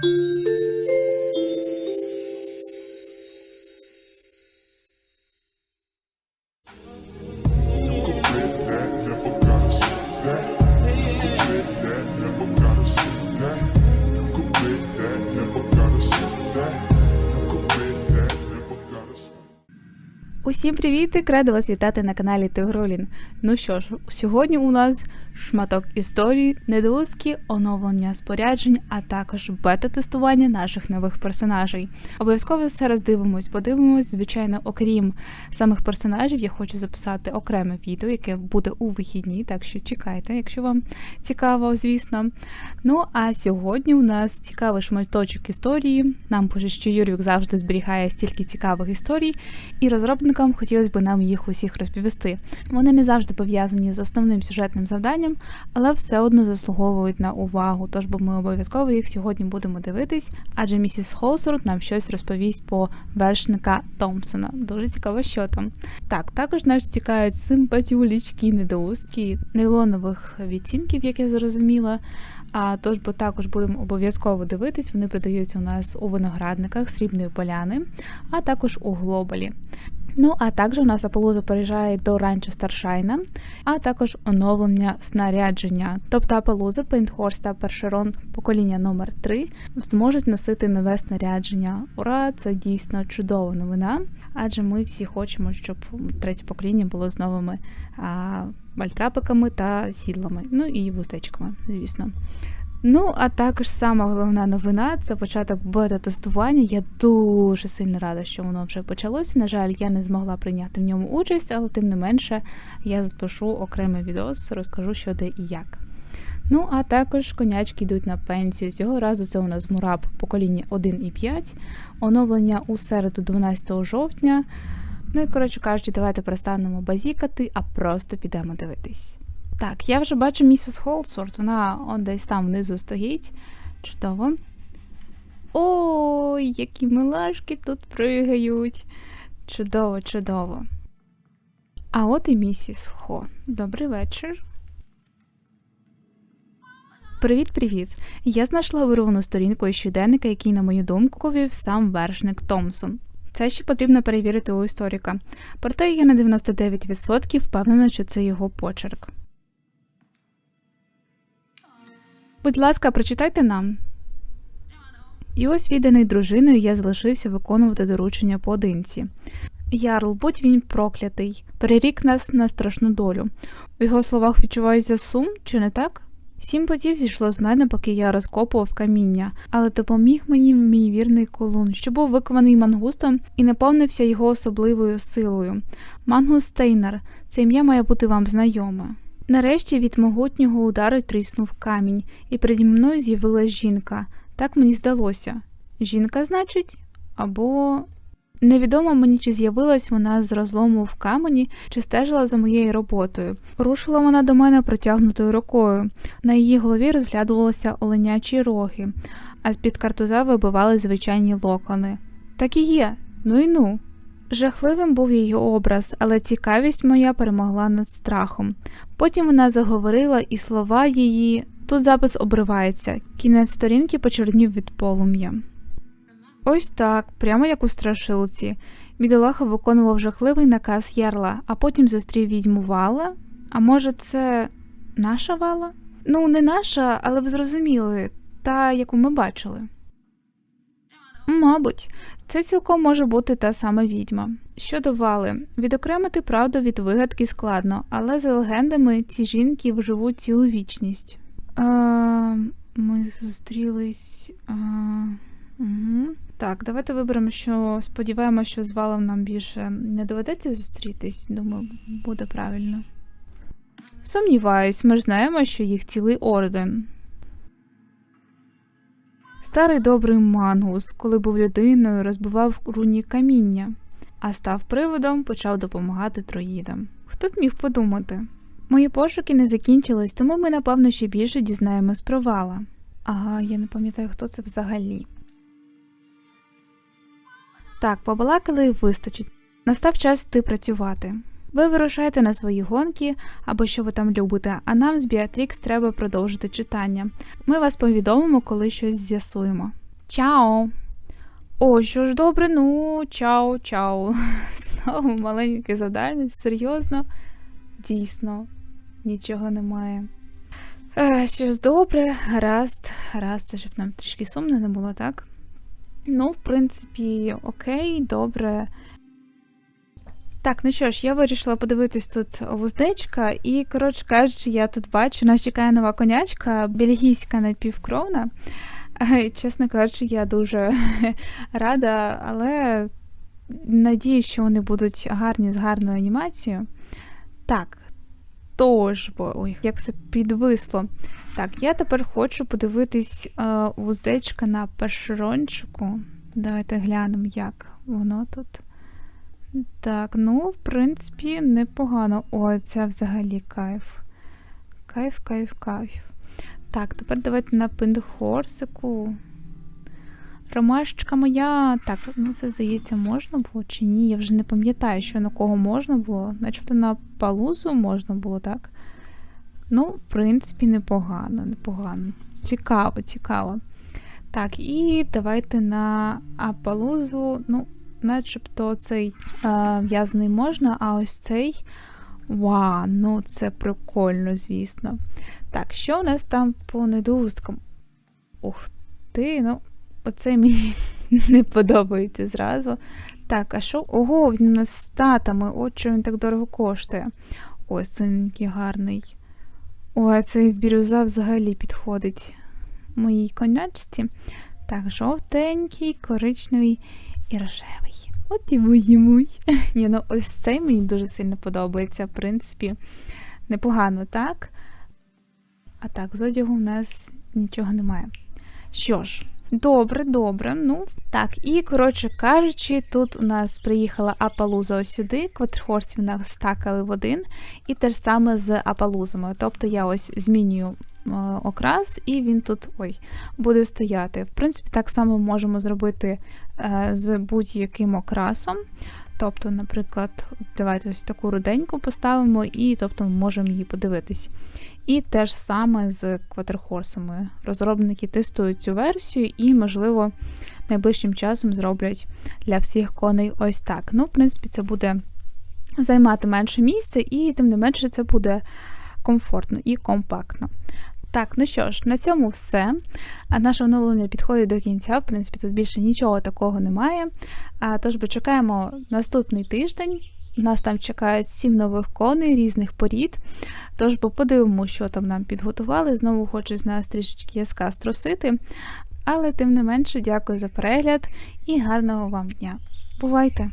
Música Усім привіт! Радо вас вітати на каналі Тигролін. Ну що ж, сьогодні у нас шматок історії, недоустки, оновлення споряджень, а також бета-тестування наших нових персонажей. Обов'язково все роздивимось, подивимось. Звичайно, окрім самих персонажів, я хочу записати окреме відео, яке буде у вихідні, так що чекайте, якщо вам цікаво, звісно. Ну а сьогодні у нас цікавий шматочок історії. Нам пише, що Юрік завжди зберігає стільки цікавих історій, і розробникам хотілося б нам їх усіх розповісти. Вони не завжди пов'язані з основним сюжетним завданням, але все одно заслуговують на увагу. Тож бо ми обов'язково їх сьогодні будемо дивитись, адже місіс Холсорт нам щось розповість по вершника Томпсона. Дуже цікаво, що там. Так, також нас цікавлять симпатюлічки, недоустки, нейлонових відтінків, як я зрозуміла. А тож, бо також будемо обов'язково дивитись, вони продаються у нас у виноградниках срібної поляни, а також у глобалі. Ну, а також у нас Аполлоза переїжджає до ранчо Старшайна, а також оновлення снарядження. Тобто Аполлоза, Пейнтхорс та Першерон покоління номер 3 зможуть носити нове снарядження. Ура! Це дійсно чудова новина, адже ми всі хочемо, щоб третє покоління було з новими а, бальтрапиками та сідлами, ну і вустечками, звісно. Ну, а також сама головна новина це початок бета-тестування. Я дуже сильно рада, що воно вже почалося. На жаль, я не змогла прийняти в ньому участь, але тим не менше я запишу окремий відос, розкажу, що де і як. Ну, а також конячки йдуть на пенсію. Цього разу це у нас Мураб покоління 1 і 5, оновлення у середу 12 жовтня. Ну і коротше кажучи, давайте перестанемо базікати, а просто підемо дивитись. Так, я вже бачу місіс Холсворт, вона он десь там внизу стоїть. Чудово. Ой, які милашки тут пригають. Чудово, чудово. А от і місіс Хо. Добрий вечір. Привіт-привіт! Я знайшла вирвану сторінку із щоденника, який, на мою думку, вів сам вершник Томпсон. Це ще потрібно перевірити у історика. Проте я на 99% впевнена, що це його почерк. Будь ласка, прочитайте нам. І ось відданий дружиною я залишився виконувати доручення поодинці. Ярл, будь він проклятий, перерік нас на страшну долю. У його словах відчувається сум, чи не так? Сім потів зійшло з мене, поки я розкопував каміння, але допоміг мені мій вірний колун, що був викований мангустом і наповнився його особливою силою. Мангус Стейнер, це ім'я має бути вам знайоме. Нарешті від могутнього удару тріснув камінь, і переді мною з'явилась жінка. Так мені здалося. Жінка, значить, або. Невідомо мені, чи з'явилась вона з розлому в камені, чи стежила за моєю роботою. Рушила вона до мене протягнутою рукою. На її голові розглядувалися оленячі роги, а з-під картуза вибивали звичайні локони. Так і є, ну і ну. Жахливим був її образ, але цікавість моя перемогла над страхом. Потім вона заговорила, і слова її. Тут запис обривається, кінець сторінки почорнів від полум'я. Ось так, прямо як у страшилці. Бідолаха виконував жахливий наказ ярла, а потім зустрів відьму вала. А може, це наша вала? Ну, не наша, але ви зрозуміли, та, яку ми бачили. Мабуть, це цілком може бути та сама відьма. Щодо вали, відокремити правду від вигадки складно, але за легендами ці жінки вживуть цілу вічність. А, ми зустрілись. А, угу. Так, давайте виберемо, що сподіваємося, що з валом нам більше не доведеться зустрітись. Думаю, буде правильно. Сумніваюсь, ми ж знаємо, що їх цілий орден. Старий добрий мангус, коли був людиною, розбивав руні каміння, а став приводом, почав допомагати троїдам. Хто б міг подумати? Мої пошуки не закінчились, тому ми, напевно, ще більше дізнаємось про вала. Ага, я не пам'ятаю, хто це взагалі. Так, побалакали вистачить. Настав час йти працювати. Ви вирушаєте на свої гонки або що ви там любите, а нам з Біатрікс треба продовжити читання. Ми вас повідомимо, коли щось з'ясуємо. Чао. О, що ж добре, ну, чао, чао. Знову маленьке завдання, серйозно. Дійсно, нічого немає. Е, що ж добре, гаразд, гаразд, це щоб нам трішки сумно не було, так? Ну, в принципі, окей, добре. Так, ну що ж, я вирішила подивитись тут вуздечка, і, коротше кажучи, я тут бачу, нас чекає нова конячка, бельгійська напівкровна. Е, Чесно кажучи, я дуже рада, але надію, що вони будуть гарні з гарною анімацією. Так, тож, бо ой, як все підвисло. Так, я тепер хочу подивитись е, вуздечка на першерончику. Давайте глянемо, як воно тут. Так, ну, в принципі, непогано. О, це взагалі кайф. Кайф, кайф, кайф. Так, тепер давайте на пиндхорсику. Ромашечка моя. Так, ну це здається, можна було чи ні? Я вже не пам'ятаю, що на кого можна було. Начебто на палузу можна було, так? Ну, в принципі, непогано, непогано. Цікаво, цікаво. Так, і давайте на апалузу. Ну, начебто цей е, в'язаний можна, а ось цей. Вау, ну це прикольно, звісно. Так, що у нас там по недоусткам? Ух ти, ну, оце мені не подобається зразу. Так, а що? Ого, він у нас з статами. От що він так дорого коштує. Ось синенький гарний. Ой, цей бірюза взагалі підходить моїй конячці. Так, жовтенький, коричневий і рожевий. От і мій. Ні, ну ось цей мені дуже сильно подобається. В принципі, непогано, так? А так, з одягу у нас нічого немає. Що ж, добре, добре. Ну, так, і коротше кажучи, тут у нас приїхала Апалуза ось сюди, квадрхорсів нас стакали в один, і те ж саме з Апалузами. Тобто я ось змінюю е, окрас, і він тут ой, буде стояти. В принципі, так само можемо зробити з будь-яким окрасом. Тобто, наприклад, давайте ось таку руденьку поставимо, і тобто ми можемо її подивитись. І те ж саме з квадрхорсами. Розробники тестують цю версію і, можливо, найближчим часом зроблять для всіх коней ось так. Ну, в принципі, це буде займати менше місця, і тим не менше це буде комфортно і компактно. Так, ну що ж, на цьому все. Наше оновлення підходить до кінця. В принципі, тут більше нічого такого немає. А, тож би чекаємо наступний тиждень. Нас там чекають сім нових коней різних порід. Тож бо подивимося, що там нам підготували. Знову хочу з нас трішечки яска струсити. Але тим не менше, дякую за перегляд і гарного вам дня. Бувайте!